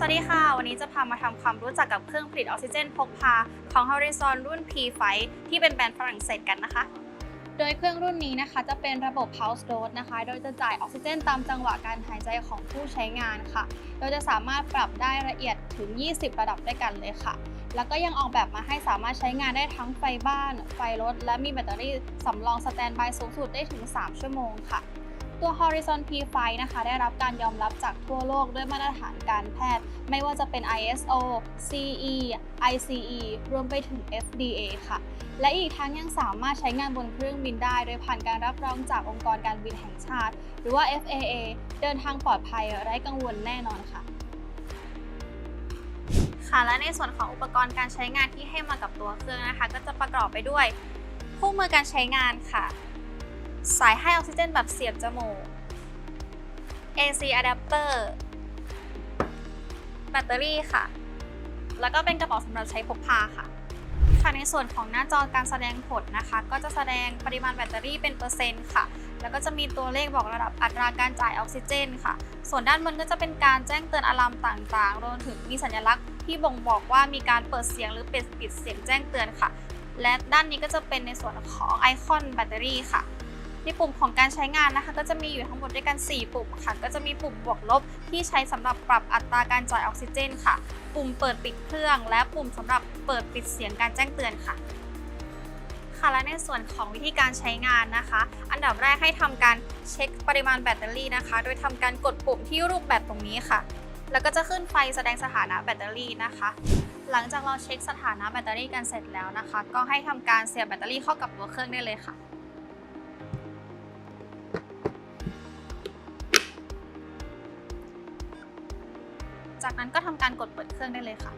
สวัสดีค่ะ วันนี้จะพามาทำความรู้จักกับเครื่องผลิตออกซิเจนพกพาของ Horizon รุ่น P5 ที่เป็นแบรนด์ฝรั่งเศสกันนะคะ โดยเครื่องรุ่นนี้นะคะจะเป็นระบบ Pulse Dose นะคะ โดยจะจ่ายออกซิเจนตามจังหวะการหายใจของผู้ใช้งานค่ะ โดยจะสามารถปรับได้ละเอียดถึง 20 ระดับด้วยกันเลยค่ะ แล้วก็ยังออกแบบมาให้สามารถใช้งานได้ทั้งไฟบ้าน ไฟรถ และมีแบตเตอรี่สำรองสแตนบายสูงสุดได้ถึง 3 ชั่วโมงค่ะ ตัว Horizon P5 นะคะ ได้รับการยอมรับจากทั่วโลกด้วยมาตรฐานการแพทย์ ไม่ว่าจะเป็น ISO CE ICE รวมไปถึง FDA ค่ะ และอีกทั้งยังสามารถใช้งานบนเครื่องบินได้ โดยผ่านการรับรองจากองค์กรการบินแห่งชาติ หรือว่า FAA เดินทางปลอดภัยไร้กังวลแน่นอนค่ะค่ะและในส่วนของอุปกรณ์การใช้งานที่ให้มากับตัวเครื่องนะคะ ก็จะประกอบไปด้วยคู่มือการใช้งานค่ะ สายให้ออกซิเจนแบบเสียบจมูก AC adapter แบตเตอรี่ค่ะ แล้วก็เป็นกระเป๋าสำหรับใช้พกพาค่ะ ค่ะในส่วนของหน้าจอการแสดงผลนะคะ ก็จะแสดงปริมาณแบตเตอรี่เป็นเปอร์เซ็นต์ค่ะ แล้วก็จะมีตัวเลขบอกระดับอัตราการจ่ายออกซิเจน ค่ะ ส่วนด้านบนก็จะเป็นการแจ้งเตือนอะลามต่างๆ รวมถึงมีสัญลักษณ์ที่บ่งบอกว่ามีการเปิดเสียงหรือปิดปิดเสียงแจ้งเตือนค่ะ และด้านนี้ก็จะเป็นในส่วนของไอคอนแบตเตอรี่ค่ะ ในปุ่มของการใช้งานนะคะ ก็จะมีอยู่ทั้งหมดด้วยกัน 4 ปุ่มค่ะ ก็จะมีปุ่มบวกลบที่ใช้สำหรับปรับอัตราการจ่ายออกซิเจน ค่ะ ปุ่มเปิดปิดเครื่อง และปุ่มสำหรับเปิดปิดเสียงการแจ้งเตือนค่ะค่ะและในส่วนของวิธีการใช้งานนะคะ อันดับแรกให้ทำการเช็คปริมาณแบตเตอรี่นะคะ โดยทำการกดปุ่มที่รูปแบตตรงนี้ค่ะ แล้วก็จะขึ้นไฟแสดงสถานะแบตเตอรี่นะคะ หลังจากเราเช็คสถานะแบตเตอรี่กันเสร็จแล้วนะคะ ก็ให้ทำการเสียบแบตเตอรี่เข้ากับตัวเครื่องได้เลยค่ะ จากนั้นก็ทำการกดเปิดเครื่องได้เลยค่ะ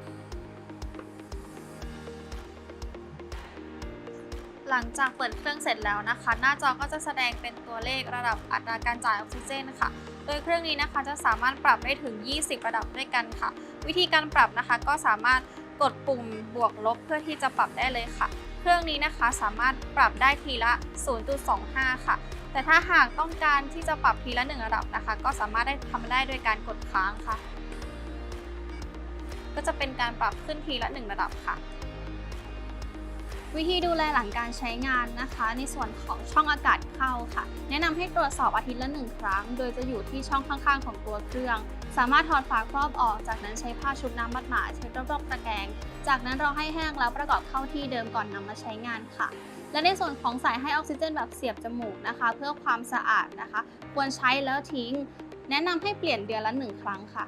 หลังจากเปิดเครื่องเสร็จแล้วนะคะ หน้าจอก็จะแสดงเป็นตัวเลขระดับอัตราการจ่ายออกซิเจนค่ะ โดยเครื่องนี้นะคะจะสามารถปรับได้ถึง 20 ระดับด้วยกันค่ะ วิธีการปรับนะคะก็สามารถกดปุ่มบวกลบเพื่อที่จะปรับได้เลยค่ะ เครื่องนี้นะคะสามารถปรับได้ทีละ 0.25 ค่ะ แต่ถ้าหากต้องการที่จะปรับทีละ 1 ระดับนะคะ ก็สามารถได้ทำได้โดยการกดค้างค่ะ ก็จะเป็นการปรับขึ้นทีละ 1 ระดับค่ะ วิธีดูแลหลังการใช้งานนะคะ ในส่วนของช่องอากาศเข้าค่ะ แนะนำให้ตรวจสอบอาทิตย์ละหนึ่งครั้ง โดยจะอยู่ที่ช่องข้างๆ ของตัวเครื่อง สามารถถอดฝาครอบออก จากนั้นใช้ผ้าชุบน้ำมัดหมาเช็ดรอบๆตะแกรงจากนั้นรอให้แห้งแล้วประกอบเข้าที่เดิมก่อนนำมาใช้งานค่ะและในส่วนของสายให้ออกซิเจนแบบเสียบจมูกนะคะ เพื่อความสะอาดนะคะ ควรใช้แล้วทิ้ง แนะนำให้เปลี่ยนเดือนละหนึ่งครั้งค่ะ